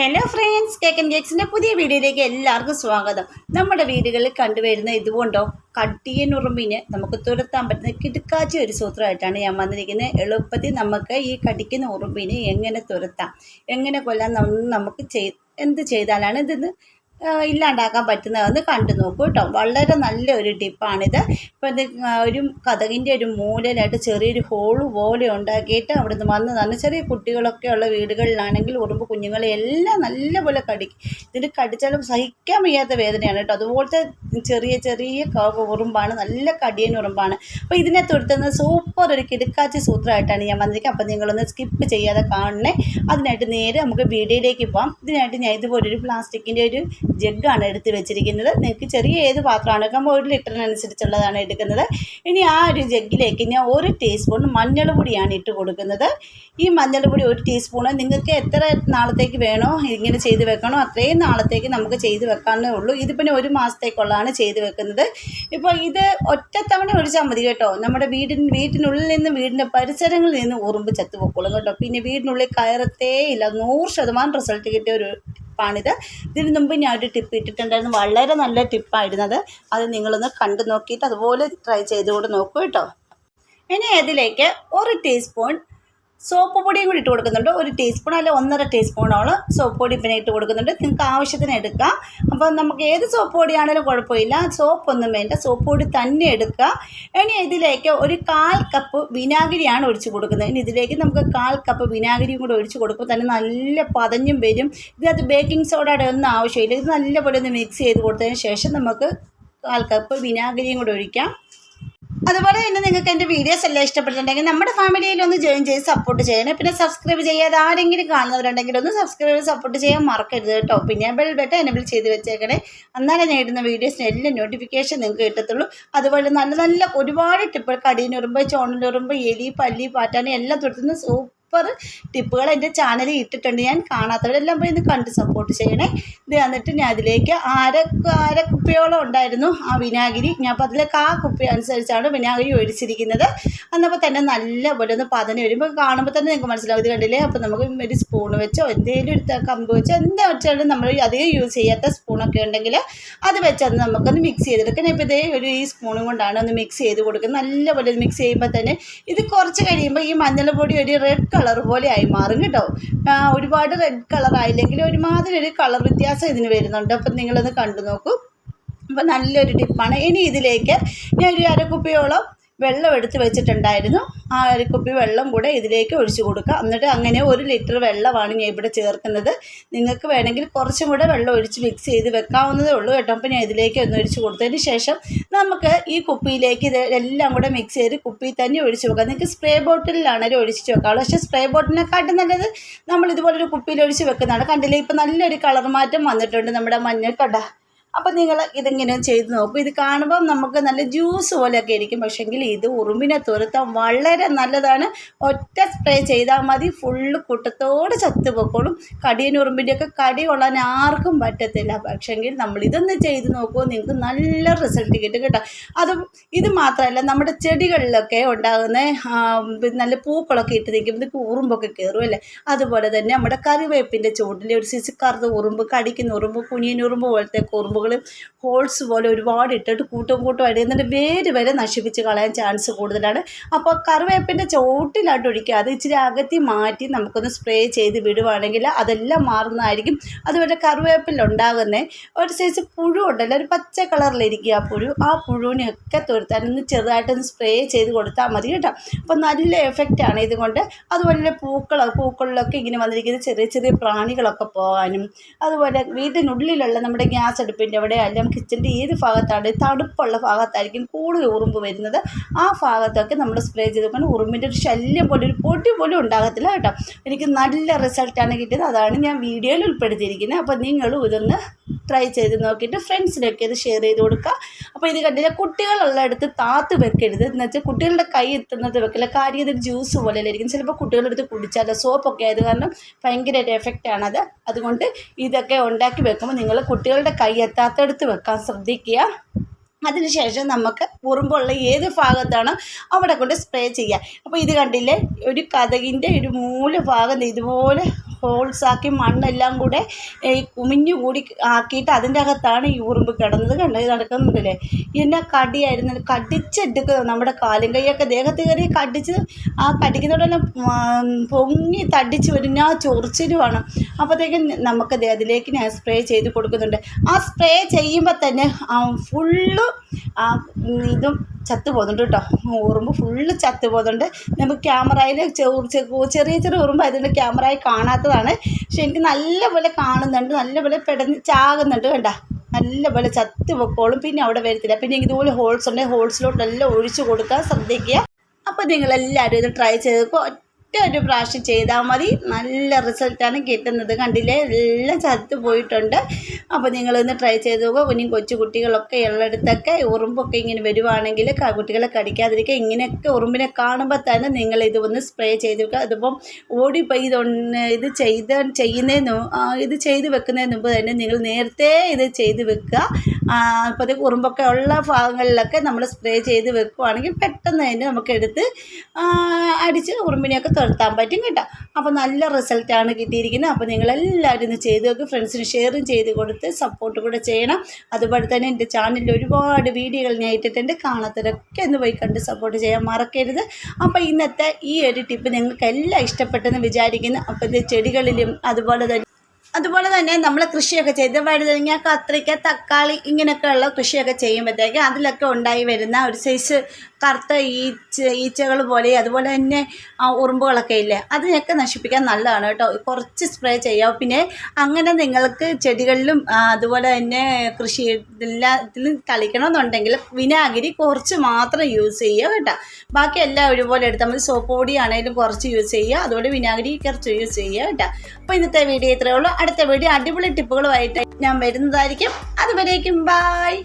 Hello friends കേക്കൻ കേക്സിന്റെ പുതിയ വീഡിയോയിലേക്ക് എല്ലാവർക്കും സ്വാഗതം. നമ്മുടെ വീടുകളിൽ കണ്ടുവരുന്ന ഇതുകൊണ്ടോ? കട്ടിയനുറുമ്പിനെ നമുക്ക് തുരത്താൻ പറ്റുന്ന കിടുക്കാച്ചി ഒരു സൂത്രമായിട്ടാണ് ഞാൻ വന്നിരിക്കുന്നത്. എളുപ്പത്തിൽ നമുക്ക് ഈ കടിക്കുന്ന ഉറുമ്പിനെ എങ്ങനെ തുരത്താം? എങ്ങനെ കൊല്ലാൻ നമുക്ക് ചെയ് എന്ത് ചെയ്താലാണ് ഇതിന്ന് ഇല്ലാണ്ടാക്കാൻ പറ്റുന്നതെന്ന് കണ്ടു നോക്കൂ കേട്ടോ. വളരെ നല്ല ഒരു ടിപ്പാണിത്. ഇപ്പം ഇത് ഒരു കഥകിന്റെ ഒരു മൂലയിലായിട്ട് ചെറിയൊരു ഹോൾ പോലെ ഉണ്ടാക്കിയിട്ട് അവിടെ നിന്ന് തന്നെ ചെറിയ കുട്ടികളൊക്കെ ഉള്ള വീടുകളിലാണെങ്കിൽ ഉറുമ്പ് കുഞ്ഞുങ്ങളെ എല്ലാം നല്ലപോലെ കടിക്കും ഇതിന് കടിച്ചാലും സഹിക്കാൻ വയ്യാത്ത വേദനയാണ് കേട്ടോ. അതുപോലത്തെ ചെറിയ ചെറിയ ഉറുമ്പാണ് നല്ല കടിയൻ ഉറുമ്പാണ്. അപ്പോൾ ഇതിനെ തുരുത്തുന്നത് സൂപ്പർ ഒരു കിടുക്കാച്ചി സൂത്രമായിട്ടാണ് ഞാൻ വന്നിരിക്കുന്നത്. അപ്പോൾ നിങ്ങളൊന്ന് സ്കിപ്പ് ചെയ്യാതെ കാണണേ. അതിനായിട്ട് നേരെ നമുക്ക് വീഡിയോയിലേക്ക് പോകാം ഇതിനായിട്ട് ഞാൻ ഇതുപോലൊരു പ്ലാസ്റ്റിക്കിന്റെ ഒരു ജഗ്ഗാണ് എടുത്ത് വെച്ചിരിക്കുന്നത്. നിങ്ങൾക്ക് ചെറിയ ഏത് പാത്രമാണ് എടുക്കുമ്പോൾ ഒരു ലിറ്ററിനനുസരിച്ചുള്ളതാണ് എടുക്കുന്നത്. ഇനി ആ ഒരു ജഗ്ഗിലേക്ക് ഞാൻ ഒരു ടീസ്പൂൺ മഞ്ഞൾ പൊടിയാണ് ഇട്ട് കൊടുക്കുന്നത്. ഈ മഞ്ഞൾ പൊടി ഒരു ടീസ്പൂണ് നിങ്ങൾക്ക് എത്ര നാളത്തേക്ക് വേണോ ഇങ്ങനെ ചെയ്ത് വെക്കണോ അത്രയും നാളത്തേക്ക് നമുക്ക് ചെയ്ത് വെക്കാനേ ഉള്ളൂ. ഇത് പിന്നെ ഒരു മാസത്തേക്കുള്ളതാണ് ചെയ്ത് വെക്കുന്നത്. ഇപ്പോൾ ഇത് ഒറ്റത്തവണ ഒഴിച്ചാൽ മതി കേട്ടോ. നമ്മുടെ വീടിന് വീട്ടിനുള്ളിൽ നിന്ന് വീടിന്റെ പരിസരങ്ങളിൽ നിന്ന് ഉറുമ്പ് ചത്തു പൊക്കോളും കേട്ടോ. പിന്നെ വീടിനുള്ളിൽ കയറത്തേ ഇല്ല. നൂറ് ശതമാനം റിസൾട്ട് കിട്ടിയ ഒരു ടിപ്പാണിത്. ഇതിന് മുമ്പ് ഞാൻ ഒരു ടിപ്പ് ഇട്ടിട്ടുണ്ടായിരുന്നു. വളരെ നല്ല ടിപ്പായിരുന്നത്. അത് നിങ്ങളൊന്ന് കണ്ടു നോക്കിയിട്ട് അതുപോലെ ട്രൈ ചെയ്തുകൊണ്ട് നോക്കൂ കേട്ടോ. ഇനി അതിലേക്ക് ഒരു ടീസ്പൂൺ സോപ്പ് പൊടിയും കൂടി ഇട്ട് കൊടുക്കുന്നുണ്ട്. ഒരു ടീസ്പൂൺ അല്ല ഒന്നര ടീസ്പൂണോളം സോപ്പ് പൊടി പിന്നെ ഇട്ട് കൊടുക്കുന്നുണ്ട്. നിങ്ങൾക്ക് ആവശ്യത്തിന് എടുക്കാം. അപ്പോൾ നമുക്ക് ഏത് സോപ്പ് പൊടിയാണെങ്കിലും കുഴപ്പമില്ല. സോപ്പൊന്നും വേണ്ട. സോപ്പ് പൊടി തന്നെ എടുക്കുക. ഇനി ഇതിലേക്ക് ഒരു കാൽ കപ്പ് വിനാഗിരിയാണ് ഒഴിച്ച് കൊടുക്കുന്നത്. ഇനി ഇതിലേക്ക് നമുക്ക് കാൽ കപ്പ് വിനാഗിരിയും കൂടി ഒഴിച്ച് കൊടുക്കുമ്പോൾ തന്നെ നല്ല പതഞ്ഞും വരും. ഇതിനകത്ത് ബേക്കിംഗ് സോഡയുടെ ഒന്നും ആവശ്യമില്ല. ഇത് നല്ലപോലെ ഒന്ന് മിക്സ് ചെയ്ത് കൊടുത്തതിന് ശേഷം നമുക്ക് കാൽ കപ്പ് വിനാഗിരിയും കൂടി ഒഴിക്കാം. അതുപോലെ തന്നെ നിങ്ങൾക്ക് എന്റെ വീഡിയോസ് എല്ലാം ഇഷ്ടപ്പെട്ടിട്ടുണ്ടെങ്കിൽ നമ്മുടെ ഫാമിലിയിൽ ഒന്ന് ജോയിൻ ചെയ്ത് സപ്പോർട്ട് ചെയ്യണം. പിന്നെ സബ്സ്ക്രൈബ് ചെയ്യാതെ ആരെങ്കിലും കാണുന്നവരുണ്ടെങ്കിൽ ഒന്ന് സബ്സ്ക്രൈബ് സപ്പോർട്ട് ചെയ്യാൻ മറക്കരുത് കേട്ടോ. പിന്നെ ബെൽ ബട്ടൺ എനബിൾ ചെയ്ത് വെച്ചേക്കണേ. അന്നാലേ നേടുന്ന വീഡിയോസിന് എല്ലാം നോട്ടിഫിക്കേഷൻ നിങ്ങൾക്ക് കിട്ടത്തുള്ളൂ. അതുപോലെ നല്ല നല്ല ഒരുപാട് ടിപ്പുകൾ കടീനുറുമ്പ് ചോണലുറുമ്പ് എലി പല്ലി പാറ്റാണി എല്ലാം തൊട്ടുന്ന സൂപ്പർ ടിപ്പുകൾ എന്റെ ചാനലിൽ ഇട്ടിട്ടുണ്ട്. ഞാൻ കാണാത്തവരെല്ലാം പോയി ഇത് കണ്ട് സപ്പോർട്ട് ചെയ്യണേ. ഇത് എന്നിട്ട് ഞാൻ അതിലേക്ക് അര അര കുപ്പിയോളം ഉണ്ടായിരുന്നു ആ വിനാഗിരി. ഞാൻ അപ്പോൾ അതിലേക്ക് ആ കുപ്പി അനുസരിച്ചാണ് വിനാഗിരി ഒഴിച്ചിരിക്കുന്നത്. എന്നപ്പോൾ തന്നെ നല്ലപോലെ ഒന്ന് പതഞ്ഞ് വരുമ്പോൾ കാണുമ്പോൾ തന്നെ നിങ്ങൾക്ക് മനസ്സിലാവും. ഇത് കണ്ടില്ലേ? അപ്പോൾ നമുക്ക് ഒരു സ്പൂൺ വെച്ചോ എന്തെങ്കിലും എടുത്ത കമ്പ് വെച്ചോ എന്താ വെച്ചാലും നമ്മൾ അധികം യൂസ് ചെയ്യാത്ത സ്പൂണൊക്കെ ഉണ്ടെങ്കിൽ അത് വെച്ചത് നമുക്കൊന്ന് മിക്സ് ചെയ്തെടുക്കണം ഇപ്പോൾ ഇതേ ഒരു ഈ സ്പൂണും കൊണ്ടാണ് ഒന്ന് മിക്സ് ചെയ്ത് കൊടുക്കുന്നത്. നല്ലപോലെ മിക്സ് ചെയ്യുമ്പോൾ തന്നെ ഇത് കുറച്ച് കഴിയുമ്പോൾ ഈ മഞ്ഞൾപ്പൊടി ഒരു റെഡ് കളർ പോലെ ആയി മാറും കേട്ടോ. ഒരുപാട് റെഡ് കളർ ആയില്ലെങ്കിൽ ഒരുമാതിരി ഒരു കളർ വ്യത്യാസം ഇതിന് വരുന്നുണ്ട്. അപ്പം നിങ്ങളൊന്ന് കണ്ടു നോക്കൂ. അപ്പം നല്ലൊരു ടിപ്പാണ് ഇനി ഇതിലേക്ക് ഞാൻ ഒരു അരക്കുപ്പിയോളം വെള്ളം എടുത്ത് വെച്ചിട്ടുണ്ടായിരുന്നു. ആ അരക്കുപ്പി വെള്ളം കൂടെ ഇതിലേക്ക് ഒഴിച്ചു കൊടുക്കുക. എന്നിട്ട് അങ്ങനെ ഒരു ലിറ്റർ വെള്ളമാണ് ഞാൻ ഇവിടെ ചേർക്കുന്നത്. നിങ്ങൾക്ക് വേണമെങ്കിൽ കുറച്ചും കൂടെ വെള്ളം ഒഴിച്ച് മിക്സ് ചെയ്ത് വെക്കാവുന്നതേ ഉള്ളൂ കേട്ടോ. അപ്പോൾ ഞാൻ ഇതിലേക്ക് ഒന്ന് ഒഴിച്ച് കൊടുത്തതിന് ശേഷം നമുക്ക് ഈ കുപ്പിയിലേക്ക് ഇത് എല്ലാം കൂടെ മിക്സ് ചെയ്ത് കുപ്പിയിൽ തന്നെ ഒഴിച്ച് വെക്കാം. നിങ്ങൾക്ക് സ്പ്രേ ബോട്ടിലാണെങ്കിലും ഒഴിച്ച് വെക്കാവുള്ളൂ. പക്ഷേ സ്പ്രേ ബോട്ടിനെക്കാട്ടും നല്ലത് നമ്മൾ ഇതുപോലൊരു കുപ്പിയിൽ ഒഴിച്ച് വെക്കുന്നതാണ്. കണ്ടില്ലേ? ഇപ്പോൾ നല്ലൊരു കളർ മാറ്റം വന്നിട്ടുണ്ട് നമ്മുടെ മഞ്ഞൾ കട. അപ്പം നിങ്ങൾ ഇതിങ്ങനെ ചെയ്ത് നോക്കും. ഇത് കാണുമ്പം നമുക്ക് നല്ല ജ്യൂസ് പോലെയൊക്കെ ഇരിക്കും. പക്ഷേങ്കിൽ ഇത് ഉറുമ്പിനെ തുരത്താൻ വളരെ നല്ലതാണ്. ഒറ്റ സ്പ്രേ ചെയ്താൽ മതി. ഫുള്ള് കൂട്ടത്തോടെ ചത്ത് പൊക്കോളും. കടിയൻ ഉറുമ്പിന്റെയൊക്കെ കടി കൊള്ളാൻ ആർക്കും പറ്റത്തില്ല. പക്ഷേങ്കിൽ നമ്മൾ ഇതൊന്ന് ചെയ്ത് നോക്കുമ്പോൾ നിങ്ങൾക്ക് നല്ല റിസൾട്ട് കിട്ടും കേട്ടോ. അതും ഇത് മാത്രമല്ല നമ്മുടെ ചെടികളിലൊക്കെ ഉണ്ടാകുന്ന നല്ല പൂക്കളൊക്കെ ഇട്ട് നിൽക്കുമ്പോൾ ഉറുമ്പൊക്കെ കയറും അല്ലേ? അതുപോലെ തന്നെ നമ്മുടെ കറിവേപ്പിന്റെ ചുവട്ടിൽ ഒരു സിസി കറുത്ത ഉറുമ്പ് കടിക്കുന്ന ഉറുമ്പ് കുഞ്ഞിൻ ഉറുമ്പ് പോലത്തെ ഉറുമ്പുകൾ ഹോൾസ് പോലെ ഒരുപാട് ഇട്ടിട്ട് കൂട്ടം കൂട്ടമായിട്ട് എന്നിട്ട് വേര് വരെ നശിപ്പിച്ച് കളയാൻ ചാൻസ് കൂടുതലാണ്. അപ്പോൾ കറിവേപ്പിന്റെ ചോട്ടിലായിട്ട് ഒഴിക്കുക. അത് ഇച്ചിരി അകത്തി മാറ്റി നമുക്കൊന്ന് സ്പ്രേ ചെയ്ത് വിടുവാണെങ്കിൽ അതെല്ലാം മാറുന്നതായിരിക്കും. അതുപോലെ കറിവേപ്പിലുണ്ടാകുന്ന ഒരു സൈസ് പുഴു ഉണ്ടല്ലോ ഒരു പച്ച കളറിലിരിക്കുക ആ പുഴു. ആ പുഴുവിനെയൊക്കെ തുരുത്താൻ ഒന്ന് ചെറുതായിട്ടൊന്ന് സ്പ്രേ ചെയ്ത് കൊടുത്താൽ മതി കേട്ടോ. അപ്പോൾ നല്ല എഫക്റ്റാണ് ഇതുകൊണ്ട്. അതുപോലെ പൂക്കൾ പൂക്കളിലൊക്കെ ഇങ്ങനെ വന്നിരിക്കുന്ന ചെറിയ ചെറിയ പ്രാണികളൊക്കെ പോകാനും അതുപോലെ വീടിനുള്ളിലുള്ള നമ്മുടെ ഗ്യാസ് അടുപ്പിന്റെ അവിടെ അല്ലെങ്കിൽ കിച്ചന്റെ ഏത് ഭാഗത്താണ്? തണുപ്പുള്ള ഭാഗത്തായിരിക്കും കൂടുതൽ ഉറുമ്പ് വരുന്നത്. ആ ഭാഗത്തൊക്കെ നമ്മൾ സ്പ്രേ ചെയ്തപ്പോൾ ഉറുമ്പിന്റെ ഒരു ശല്യം പോലെ ഒരു പൊടി പോലും ഉണ്ടാകത്തില്ല കേട്ടോ. എനിക്ക് നല്ല റിസൾട്ടാണ് കിട്ടിയത്. അതാണ് ഞാൻ വീഡിയോയിൽ ഉൾപ്പെടുത്തിയിരിക്കുന്നത്. അപ്പോൾ നിങ്ങളും ഇതൊന്ന് ട്രൈ ചെയ്ത് നോക്കിയിട്ട് ഫ്രണ്ട്സിനൊക്കെ ഇത് ഷെയർ ചെയ്ത് കൊടുക്കുക. അപ്പോൾ ഇത് കണ്ടില്ല കുട്ടികളുള്ളിടത്ത് താത്ത് വെക്കരുത്. എന്ന് വെച്ചാൽ കുട്ടികളുടെ കൈ എത്തുന്നത് വെക്കില്ല കാര്യം ഇതൊരു ജ്യൂസ് പോലെ ഇരിക്കും ചിലപ്പോൾ കുട്ടികളെടുത്ത് കുടിച്ചാലോ സോപ്പൊക്കെ ആയത് കാരണം ഭയങ്കര ഒരു അത് അതുകൊണ്ട് ഇതൊക്കെ ഉണ്ടാക്കി വെക്കുമ്പോൾ നിങ്ങൾ കുട്ടികളുടെ കൈ എത്താത്തടുത്ത് വെക്കാൻ ശ്രദ്ധിക്കുക. അതിനുശേഷം നമുക്ക് ഉറുമ്പുള്ള ഏത് ഭാഗത്താണോ അവിടെ കൊണ്ട് സ്പ്രേ ചെയ്യുക. അപ്പോൾ ഇത് കണ്ടില്ലേ ഒരു കഥകിന്റെ ഒരു മൂല ഭാഗം ഇതുപോലെ ഹോൾസ് ആക്കി മണ്ണെല്ലാം കൂടെ ഈ കുമിഞ്ഞു കൂടി ആക്കിയിട്ട് അതിന്റെ അകത്താണ് ഈ ഉറുമ്പ് കിടന്നത്. കണ്ടത് നടക്കുന്നുണ്ടല്ലേ? എന്നെ കടിയായിരുന്നു. കടിച്ചെടുക്കുക നമ്മുടെ കാലും കൈയൊക്കെ ദേഹത്ത് കയറി കടിച്ച് ആ കടിക്കുന്നതോടെല്ലാം പൊങ്ങി തടിച്ച് വരുന്ന ആ ചൊറിച്ചിലുമാണ്. അപ്പോഴത്തേക്കും നമുക്ക് അതിലേക്ക് ഞാൻ സ്പ്രേ ചെയ്ത് കൊടുക്കുന്നുണ്ട്. ആ സ്പ്രേ ചെയ്യുമ്പോൾ തന്നെ ഫുള്ള് ഇതും ചത്തു പോകുന്നുണ്ട് കേട്ടോ. ഉറുമ്പ് ഫുള്ള് ചത്തു പോകുന്നുണ്ട് നമുക്ക് ക്യാമറയിൽ ചെറിയ ചെറിയ ഉറുമ്പ് ആയതുകൊണ്ട് ക്യാമറയിൽ കാണാത്തതാണ്. പക്ഷെ എനിക്ക് നല്ലപോലെ കാണുന്നുണ്ട് നല്ലപോലെ പെടന്ന് ചാകുന്നുണ്ട് കണ്ട. നല്ലപോലെ ചത്ത് പൊക്കോളും പിന്നെ അവിടെ വരത്തില്ല. പിന്നെ ഇതുപോലെ ഹോൾസ് ഉണ്ടെങ്കിൽ ഹോൾസിലോട്ടെല്ലാം ഒഴിച്ചു കൊടുക്കാൻ ശ്രദ്ധിക്കുക. അപ്പോൾ നിങ്ങളെല്ലാവരും ഇത് ട്രൈ ചെയ്ത് നോക്കുക ഒറ്റ ഒരു പ്രാവശ്യം ചെയ്താൽ മതി. നല്ല റിസൾട്ടാണ് കിട്ടുന്നത്. കണ്ടില്ലേ? എല്ലാം ചത്തു പോയിട്ടുണ്ട്. അപ്പോൾ നിങ്ങളൊന്ന് ട്രൈ ചെയ്ത് നോക്കുക കുഞ്ഞും കൊച്ചു കുട്ടികളൊക്കെ ഉള്ളിടത്തൊക്കെ ഉറുമ്പൊക്കെ ഇങ്ങനെ വരുവാണെങ്കിൽ കുട്ടികളെ കടിക്കാതിരിക്കുക. ഇങ്ങനെയൊക്കെ ഉറുമ്പിനെ കാണുമ്പോൾ തന്നെ നിങ്ങൾ ഇത് ഒന്ന് സ്പ്രേ ചെയ്ത് വെക്കുക. അതിപ്പം ഓടിപ്പോയി ഇതൊന്ന് ഇത് ചെയ്ത് ചെയ്യുന്നതിന് ഇത് ചെയ്ത് വെക്കുന്നതിന് മുമ്പ് തന്നെ നിങ്ങൾ നേരത്തെ ഇത് ചെയ്ത് വെക്കുക. അപ്പോഴത്തേക്ക് ഉറുമ്പൊക്കെ ഉള്ള ഭാഗങ്ങളിലൊക്കെ നമ്മൾ സ്പ്രേ ചെയ്ത് വെക്കുവാണെങ്കിൽ പെട്ടെന്ന് തന്നെ നമുക്കെടുത്ത് അടിച്ച് ഉറുമ്പിനെയൊക്കെ തുരത്താൻ പറ്റും കേട്ടോ. അപ്പോൾ നല്ല റിസൾട്ടാണ് കിട്ടിയിരിക്കുന്നത്. അപ്പോൾ നിങ്ങളെല്ലാവരും ഇന്ന് ചെയ്ത് നോക്കി. ഫ്രണ്ട്സിന് ഷെയറും ചെയ്ത് കൊടുത്ത് സപ്പോർട്ട് കൂടെ ചെയ്യണം. അതുപോലെ തന്നെ എന്റെ ചാനലിൽ ഒരുപാട് വീഡിയോകൾ ഞാൻ ഇട്ടിട്ടുണ്ട്. കാണാത്തവരൊക്കെ ഒന്ന് പോയി കണ്ട് സപ്പോർട്ട് ചെയ്യാൻ മറക്കരുത്. അപ്പോൾ ഇന്നത്തെ ഈ ഒരു ടിപ്പ് നിങ്ങൾക്ക് എല്ലാം ഇഷ്ടപ്പെട്ടെന്ന് വിചാരിക്കുന്നു. അപ്പോൾ ഇത് ചെടികളിലും അതുപോലെ തന്നെ അതുപോലെ തന്നെ നമ്മൾ കൃഷിയൊക്കെ ചെയ്ത് വഴുതനങ്ങ കത്രിക്ക തക്കാളി ഇങ്ങനെയൊക്കെയുള്ള കൃഷിയൊക്കെ ചെയ്യുമ്പോഴത്തേക്ക് അതിലൊക്കെ ഉണ്ടായി വരുന്ന ഒരു സൈസ് കറുത്ത ഈച്ച ഈച്ചകൾ പോലെ അതുപോലെ തന്നെ ഉറുമ്പുകളൊക്കെ ഇല്ലേ? അതിനെയൊക്കെ നശിപ്പിക്കാൻ നല്ലതാണ് കേട്ടോ. കുറച്ച് സ്പ്രേ ചെയ്യാം. പിന്നെ അങ്ങനെ നിങ്ങൾക്ക് ചെടികളിലും അതുപോലെ തന്നെ കൃഷി എല്ലാത്തിലും കളിക്കണമെന്നുണ്ടെങ്കിൽ വിനാഗിരി കുറച്ച് മാത്രം യൂസ് ചെയ്യുക കേട്ടോ. ബാക്കി എല്ലാം ഒരുപോലെ എടുത്താൽ മതി. സോപ്പ് പൊടി ആണെങ്കിലും കുറച്ച് യൂസ് ചെയ്യുക. അതുപോലെ വിനാഗിരി കുറച്ച് യൂസ് ചെയ്യുക കേട്ടോ. അപ്പോൾ ഇന്നത്തെ വീഡിയോ ഇത്രയേ ഉള്ളൂ. അടുത്ത വീഡിയോ അടിപൊളി ടിപ്പുകളുമായിട്ട് ഞാൻ വരുന്നതായിരിക്കും. അതുവരേക്കും ബായ്